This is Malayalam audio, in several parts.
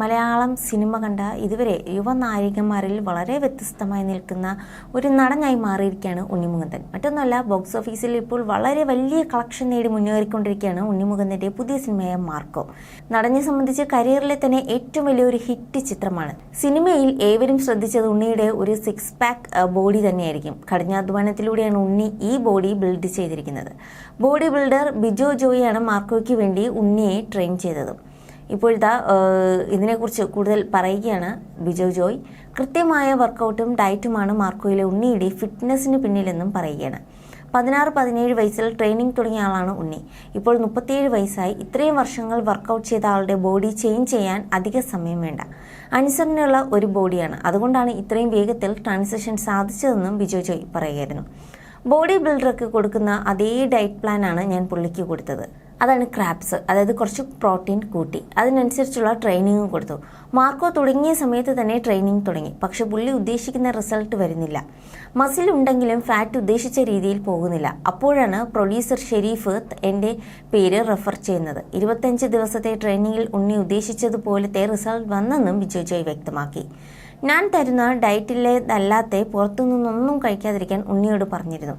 മലയാളം സിനിമ കണ്ട ഇതുവരെ യുവനായികമാരിൽ വളരെ വ്യത്യസ്തമായി നിൽക്കുന്ന ഒരു നടനായി മാറിയിരിക്കുകയാണ് ഉണ്ണിമുകുന്ദൻ. മറ്റൊന്നുമല്ല ബോക്സ് ഓഫീസിൽ ഇപ്പോൾ വളരെ വലിയ കളക്ഷൻ നേടി മുന്നേറിക്കൊണ്ടിരിക്കുകയാണ് ഉണ്ണിമുകുന്ദന്റെ പുതിയ സിനിമയായ മാർക്കോ. നടനെ സംബന്ധിച്ച് കരിയറിലെ തന്നെ ഏറ്റവും വലിയൊരു ഹിറ്റ് ചിത്രമാണ്. സിനിമയിൽ ഏവരും ശ്രദ്ധിച്ചത് ഉണ്ണിയുടെ ഒരു സിക്സ് പാക്ക് ബോഡി തന്നെയായിരിക്കും. കഠിനാധ്വാനത്തിലൂടെയാണ് ഉണ്ണി ഈ ബോഡി ബിൽഡ് ചെയ്തിരിക്കുന്നത്. ബോഡി ബിൽഡർ ബിജോ ജോയിയാണ് മാർക്കോയ്ക്ക് വേണ്ടി ഉണ്ണിയെ ട്രെയിൻ ചെയ്തത്. ഇപ്പോഴത്തെ ഇതിനെക്കുറിച്ച് കൂടുതൽ പറയുകയാണ് ബിജോ ജോയ്. കൃത്യമായ വർക്കൗട്ടും ഡയറ്റുമാണ് മാർക്കോയിലെ ഉണ്ണിയുടെ ഫിറ്റ്നസ്സിന് പിന്നിലെന്നും പറയുകയാണ്. പതിനാറ് പതിനേഴ് വയസ്സിൽ ട്രെയിനിങ് തുടങ്ങിയ ആളാണ് ഉണ്ണി. ഇപ്പോൾ മുപ്പത്തിയേഴ് വയസ്സായി. ഇത്രയും വർഷങ്ങൾ വർക്കൗട്ട് ചെയ്ത ആളുടെ ബോഡി ചേഞ്ച് ചെയ്യാൻ അധിക സമയം വേണ്ട. അനുസരണയുള്ള ഒരു ബോഡിയാണ്. അതുകൊണ്ടാണ് ഇത്രയും വേഗത്തിൽ ട്രാൻസിഷൻ സാധിച്ചതെന്നും ബിജോ ജോയ് പറയുകയായിരുന്നു. ബോഡി ബിൽഡർക്ക് കൊടുക്കുന്ന അതേ ഡയറ്റ് പ്ലാനാണ് ഞാൻ പുള്ളിക്ക് കൊടുത്തത്. അതാണ് ക്രാപ്സ് അതായത് കുറച്ച് പ്രോട്ടീൻ കൂട്ടി. അതിനനുസരിച്ചുള്ള ട്രെയിനിങ്ങും കൊടുത്തു. മാർക്കോ തുടങ്ങിയ സമയത്ത് തന്നെ ട്രെയിനിങ് തുടങ്ങി. പക്ഷെ പുള്ളി ഉദ്ദേശിക്കുന്ന റിസൾട്ട് വരുന്നില്ല. മസിൽ ഉണ്ടെങ്കിലും ഫാറ്റ് ഉദ്ദേശിച്ച രീതിയിൽ പോകുന്നില്ല. അപ്പോഴാണ് പ്രൊഡ്യൂസർ ഷെരീഫ് എന്റെ പേര് റെഫർ ചെയ്യുന്നത്. ഇരുപത്തഞ്ച് ദിവസത്തെ ട്രെയിനിങ്ങിൽ ഉണ്ണി ഉദ്ദേശിച്ചതുപോലത്തെ റിസൾട്ട് വന്നെന്നും ബിജു ജോയ് വ്യക്തമാക്കി. ഞാൻ തരുന്ന ഡയറ്റിലേതല്ലാത്ത പുറത്തുനിന്നൊന്നും കഴിക്കാതിരിക്കാൻ ഉണ്ണിയോട് പറഞ്ഞിരുന്നു.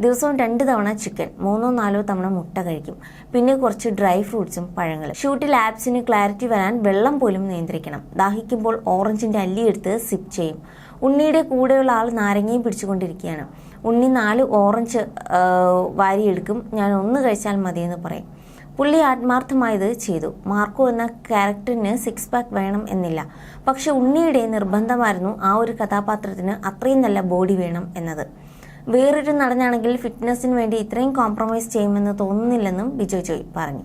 ദിവസവും രണ്ട് തവണ ചിക്കൻ മൂന്നോ നാലോ തവണ മുട്ട കഴിക്കും. പിന്നെ കുറച്ച് ഡ്രൈ ഫ്രൂട്ട്സും പഴങ്ങളും. ഷൂട്ടിൽ ആപ്സിന് ക്ലാരിറ്റി വരാൻ വെള്ളം പോലും നിയന്ത്രിക്കണം. ദാഹിക്കുമ്പോൾ ഓറഞ്ചിന്റെ അല്ലി എടുത്ത് സിപ്പ് ചെയ്യും. ഉണ്ണിയുടെ കൂടെയുള്ള ആൾ നാരങ്ങയും പിടിച്ചുകൊണ്ടിരിക്കുകയാണ്. ഉണ്ണി നാല് ഓറഞ്ച് വാരിയെടുക്കും. ഞാൻ ഒന്ന് കഴിച്ചാൽ മതിയെന്ന് പറയും. പുള്ളി ആത്മാർത്ഥമായത് ചെയ്തു. മാർക്കോ എന്ന ക്യാരക്ടറിന് സിക്സ് പാക്ക് വേണം എന്നില്ല. പക്ഷെ ഉണ്ണിയുടെ നിർബന്ധമായിരുന്നു ആ ഒരു കഥാപാത്രത്തിന് അത്രയും നല്ല ബോഡി വേണം എന്നത്. വേറൊരു നടനാണെങ്കിൽ ഫിറ്റ്നസ്സിന് വേണ്ടി ഇത്രയും കോംപ്രമൈസ് ചെയ്യുമെന്ന് തോന്നുന്നില്ലെന്നും ബിജോ ജോയ് പറഞ്ഞു.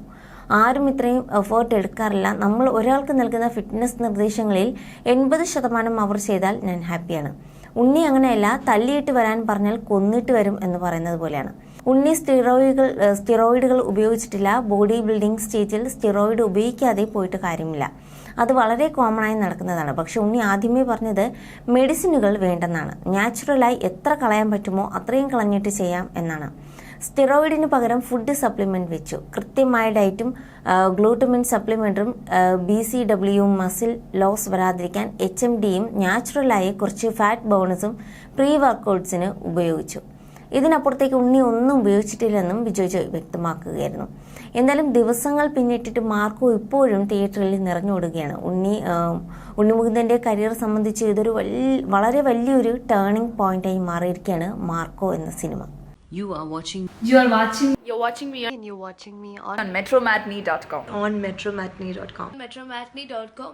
ആരും ഇത്രയും എഫേർട്ട് എടുക്കാറില്ല. നമ്മൾ ഒരാൾക്ക് നൽകുന്ന ഫിറ്റ്നസ് നിർദ്ദേശങ്ങളിൽ എൺപത് ശതമാനം അവർ ചെയ്താൽ ഞാൻ ഹാപ്പിയാണ് ഉണ്ണി അങ്ങനെയല്ല തല്ലിയിട്ട് വരാൻ പറഞ്ഞാൽ കൊന്നിട്ട് വരും എന്ന് പറയുന്നത് പോലെയാണ്. ഉണ്ണി സ്റ്റിറോയിഡുകൾ സ്റ്റിറോയിഡുകൾ ഉപയോഗിച്ചിട്ടില്ല. ബോഡി ബിൽഡിംഗ് സ്റ്റേജിൽ സ്റ്റിറോയിഡ് ഉപയോഗിക്കാതെ പോയിട്ട് കാര്യമില്ല. അത് വളരെ കോമൺ ആയി നടക്കുന്നതാണ്. പക്ഷെ ഉണ്ണി ആദ്യമേ പറഞ്ഞത് മെഡിസിനുകൾ വേണ്ടെന്നാണ്. നാച്ചുറലായി എത്ര കളയാൻ പറ്റുമോ അത്രയും കളഞ്ഞിട്ട് ചെയ്യാം എന്നാണ്. സ്റ്റിറോയിഡിന് പകരം ഫുഡ് സപ്ലിമെന്റ് വെച്ചു. കൃത്യമായ ഡയറ്റും ഗ്ലൂട്ടമിൻ സപ്ലിമെന്റും ബി സി ഡബ്ല്യുവും മസിൽ ലോസ് വരാതിരിക്കാൻ എച്ച് എം ഡിയും നാച്ചുറലായി കുറച്ച് ഫാറ്റ് ബോണസും പ്രീ വർക്കൗട്ട്സിന് ഉപയോഗിച്ചു. ഇതിനപ്പുറത്തേക്ക് ഉണ്ണി ഒന്നും ഉപയോഗിച്ചിട്ടില്ലെന്നും ബിജോയ് ജോയ് വ്യക്തമാക്കുകയായിരുന്നു എന്തായാലും ദിവസങ്ങൾ പിന്നിട്ടിട്ട് മാർക്കോ ഇപ്പോഴും തിയേറ്ററിൽ നിറഞ്ഞോടുകയാണ് ഉണ്ണി ഉണ്ണിമുകുന്ദന്റെ കരിയർ സംബന്ധിച്ച് ഇതൊരു വളരെ വലിയൊരു ടേണിംഗ് പോയിന്റായി മാറിയിരിക്കുകയാണ് മാർക്കോ എന്ന സിനിമ You are watching You are watching You're watching me and you're watching me on, on metromatney.com. on metromatney.com. metromatney.com